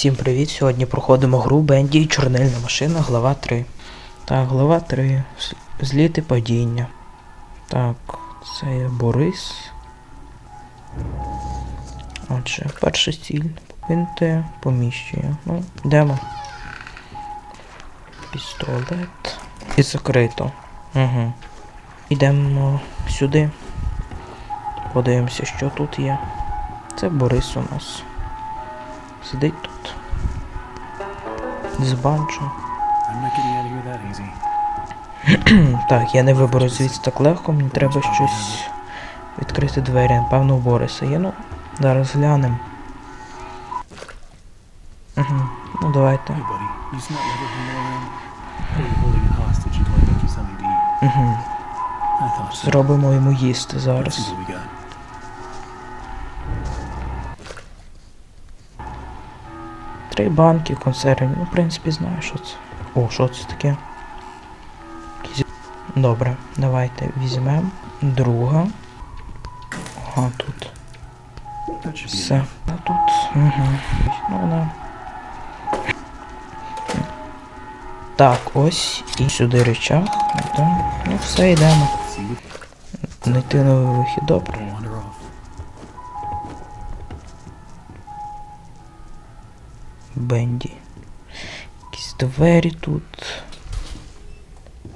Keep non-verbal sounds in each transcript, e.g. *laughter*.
Всім привіт! Сьогодні проходимо гру Бенді і Чорнильна машина, глава 3. Так, глава 3. З- Зліт і падіння. Так, це є Борис. Отже, перша ціль. Покинути поміщення. Ну, йдемо. Пістолет. І закрито. Угу. Йдемо сюди. Подивимося, що тут є. Це Борис у нас. Сидить тут. З банджо. I'm not getting out of here that *clears throat* easy. Так, я не виберу звідси так легко, мені треба щось відкрити двері. Напевно, у Бориса є. Ну, зараз глянемо. Угу. Ну давайте. Buddy, you smell everything Три банки консервів. Ну, в принципі, знаю, що це. О, що це таке? Добре, давайте візьмемо. Друга. Ага, тут. Все. А тут. Угу. Ну, вона. Так, ось і сюди речах. Ну все, йдемо. Знайти новий вихід, добре. Бенді. Якісь двері тут.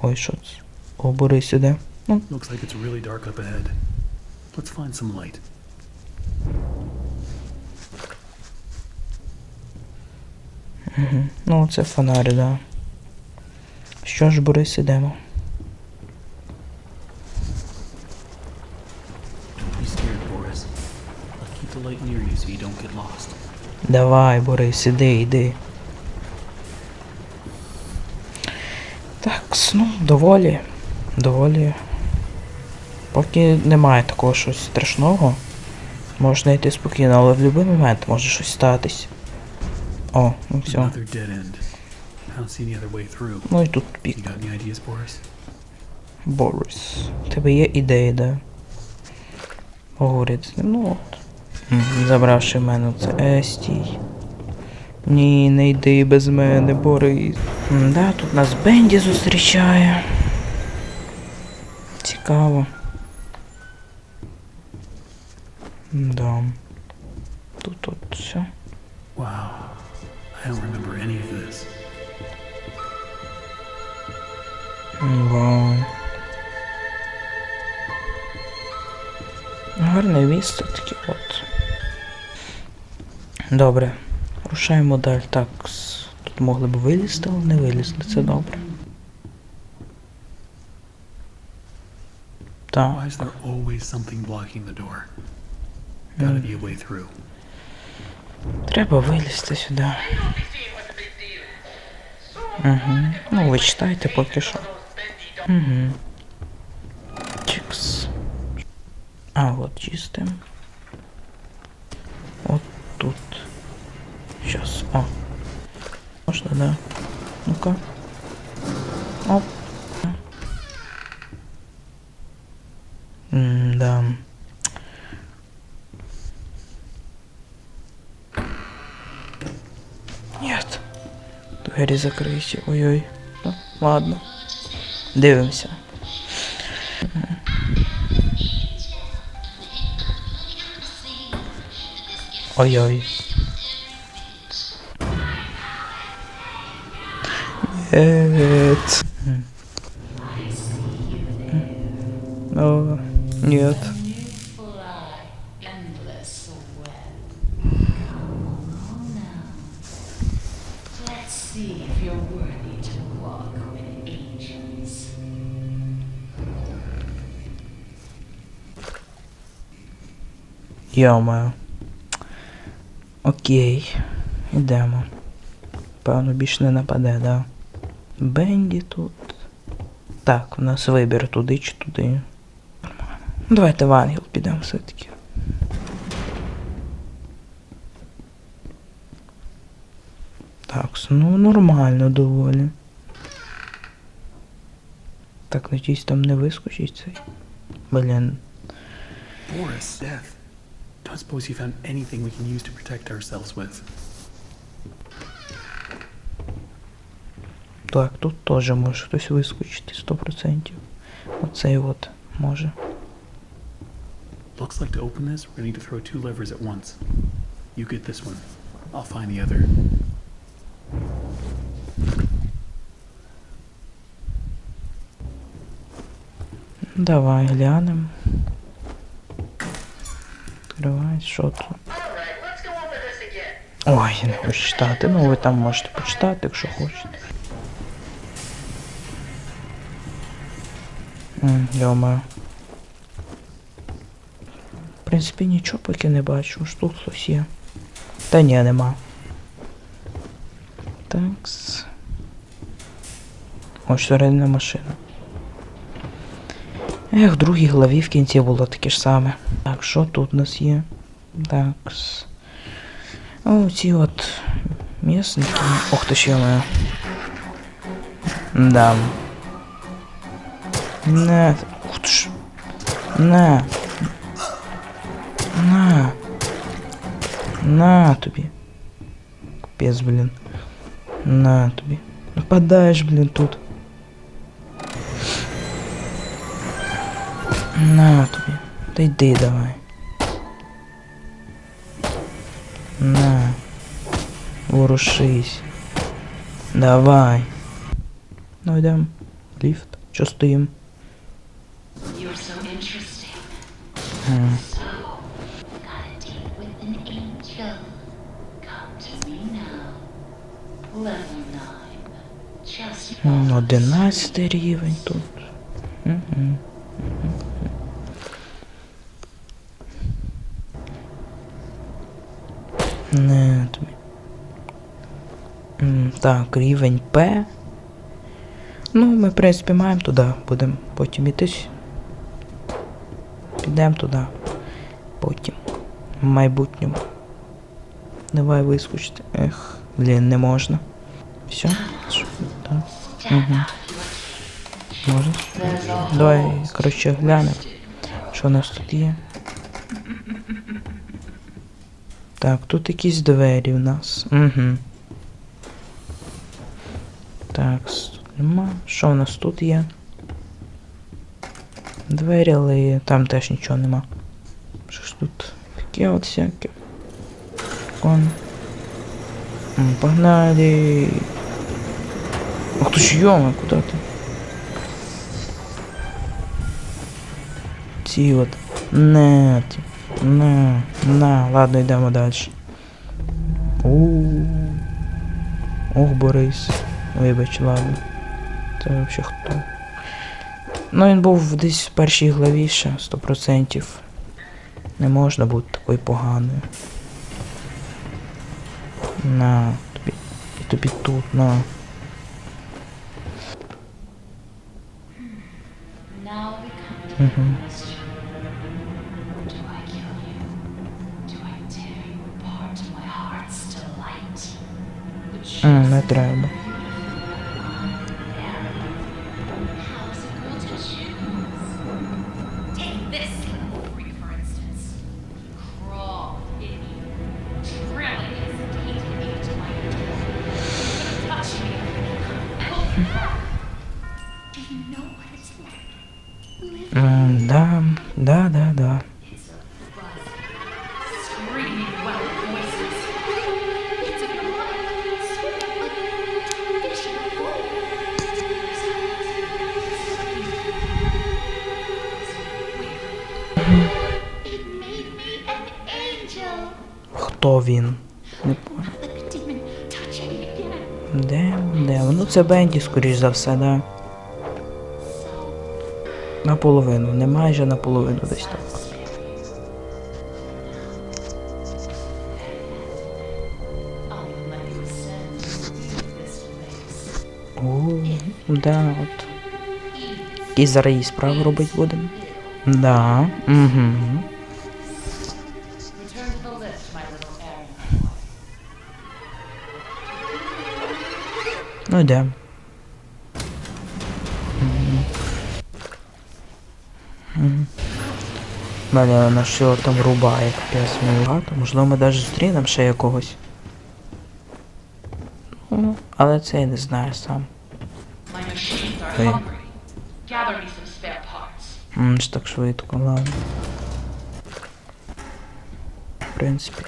Ой, що це? О, Борис іде. Ну, Looks like it's really dark up ahead. Let's find some light. угу. ну це фонарі, да. Що ж, Борис, ідемо. Don't be scared, Boris. I'll keep the light near you so you don't get lost. Давай, Борис, іди, іди. Так, ну, доволі. Доволі. Поки немає такого щось страшного. Можна йти спокійно, але в будь-який момент може щось статись. О, ну все. Ну і тут пік. Борис. У тебе є ідеї, да? Поговорити з ним. Ну от. Забравши в мене це Естій. Ні, не йди без мене, Борис. Да, тут нас Бенді зустрічає. Цікаво. Да. Тут от все. Wow. I don't remember any of this. Вау. Гарне місце таке от. Добре. Рушаємо далі. Так. Тут могли б вилізти, але не вилізли. Це добре. Так. Why is there always something blocking the through. Треба вилізти сюди. Угу. Ну, ви читайте поки що. Угу. Чикс. А, от чистим. О. Можна, да? Ну-ка. Оп. М-да. Нет. Двері закриті. Ой-ой. Ну, ладно. Дивимося. Ой-ой. walk with angels. Йо-моє. Окей. Йдемо. Певно, більш не нападе, да? Бенді тут. Так, у нас вибір туди чи туди. Давайте в ангел підемо все-таки. Так, ну нормально доволі. Так, надіюсь, там не вискочить цей. Блін. Boris, death. Don't suppose you found anything we can use to protect ourselves with. Так, тут теж може хтось вискочити 100%. Оцей от може. Looks like to open this, we're need to throw two levers at once. You get this one. I'll find the other. Давай глянемо. Відкривай, що тут. Ой, я не хочу читати. Ну ви там можете почитати, якщо хочете. Йома. В принципі, нічого поки не бачу, ж тут хтось є. Та ні, нема. Такс. Ось середина машина. Ех, в другій главі в кінці було таке ж саме. Так, що тут у нас є? Такс. О, ці от місники. Ох ти ще моя. Да. Не. Ух ти ж. На. На. На тобі. Капець, блін. На тобі. Нападаєш, блін, тут. На тобі. Та йди давай. На. Ворушись. Давай. Ну йдем. Ліфт. Що стоїм? Одинадцятий рівень тут. Не тобі. Так, рівень П. Ну, ми, в принципі, маємо туди. Будемо потім ітись. Підемо туди. Потім. В майбутньому. Давай вискочити. Ех, блін, не можна. Все? Так. Угу. Можна? Давай, коротше, глянемо, що у нас тут є. Так, тут якісь двері в нас. Угу. Так, тут нема. Що у нас тут є? Двері, але там теж нічого нема. Що ж тут? Таке от всяке. Кон. М, Погнали. Ах ты ж ёма, куда ты? Ці от. На, ті. на, на, ладно, йдемо далі. У. Ох, Борис. Вибач, ладно. Це вообще хто? Ну, він був десь в першій главі ще, 100%. Не можна бути такою поганою. На, тобі. І тобі тут, на. Uhum. Ah, não é trauma. Хто він? Не. Де? Де? Ну це Бенді, скоріш за все, да. Наполовину, не майже наполовину десь так. О, да, от. І зараз її справу робити будемо. Да. Угу. Ну йдемо. Мене вона що там рубає, капець мені багато. Можливо, ми навіть зустрінемо ще якогось. Ну, але це я не знаю сам. М, ж так швидко, ладно. Принципі.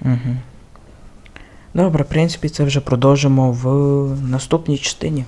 Угу. Добре, в принципі, це вже продовжимо в наступній частині.